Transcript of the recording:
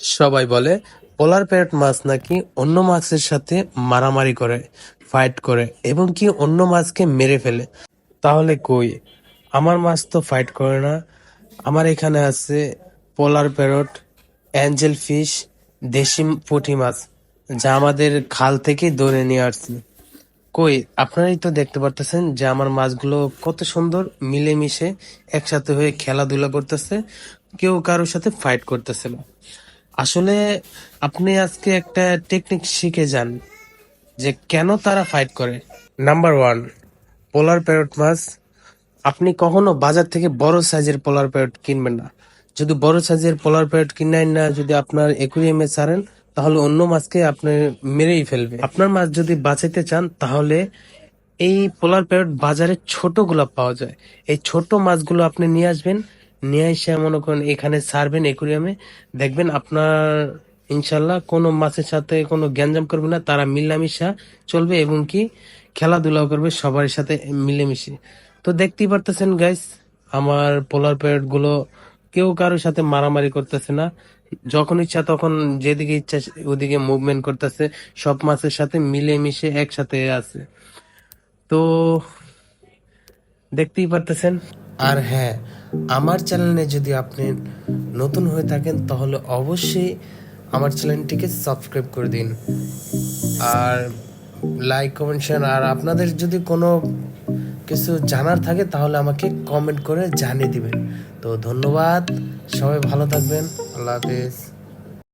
সবাই বলে, পোলার প্যারট মাছ নাকি অন্য মাছের সাথে মারামারি করে ফাইট করে এবং কি অন্য মাছকে মেরে ফেলে? তাহলে কই? আমার মাছ তো ফাইট করে না। আমার এখানে আছে পোলার প্যারট, অ্যাঞ্জেল ফিশ, দেশি পুঁটি মাছ, যা আমাদের খাল থেকে ধরে নিয়ে আসছি। কই, আপনারাই তো দেখতে পারতেছেন যে আমার মাছগুলো কত সুন্দর মিলেমিশে একসাথে হয়ে খেলাধুলা করতেছে। কেউ কারোর সাথে ফাইট করতেছে না। আসলে আপনি আজকে একটা টেকনিক শিখে যান যে কেন তারা ফাইট করে। নাম্বার ওয়ান পোলার প্যারট মাছ, আপনি কখনো বাজার থেকে বড় সাইজের পোলার প্যারট কিনবেন না। যদি বড় সাইজের পোলার প্যারট কিনেন না, যদি আপনার একুরিয়ামে ছাড়েন, তাহলে অন্য মাছকে আপনি মেরেই ফেলবে। আপনার মাছ যদি বাঁচাইতে চান, তাহলে এই পোলার প্যারট বাজারে ছোটগুলো পাওয়া যায়। এই ছোট মাছগুলো আপনি নিয়ে আসবেন নিয়ে এসে মনে করেন এখানে ছাড়বেন একুরিয়ামে দেখবেন আপনার ইনশাল্লাহ কোনো মাছের সাথে কোনো গ্যাঞ্জাম করবে না, তারা মিলামিশা চলবে এবং কি খেলাধুলাও করবে, সবার সাথে মিলেমিশে। তো দেখতেই পারতেছেন গাইস আমার পোলার প্যারটগুলো কেউ কারোর সাথে মারামারি করতেছে না। যখন ইচ্ছা তখন যেদিকে ইচ্ছা ওদিকে মুভমেন্ট করতেছে, সব মাছের সাথে মিলেমিশে একসাথে আছে। তো দেখতেই পারতেছেন। আর হ্যাঁ আমার চ্যানেলে যদি আপনি নতুন হয়ে থাকেন, তাহলে অবশ্যই আমার চ্যানেলটিকে সাবস্ক্রাইব করে দিন। আর লাইক কমেন্ট শেয়ার আর আপনাদের যদি কোনো কিছু জানার থাকে, তাহলে আমাকে কমেন্ট করে জানিয়ে দিবেন। তো ধন্যবাদ, সবাই ভালো থাকবেন, আল্লাহ হাফেজ।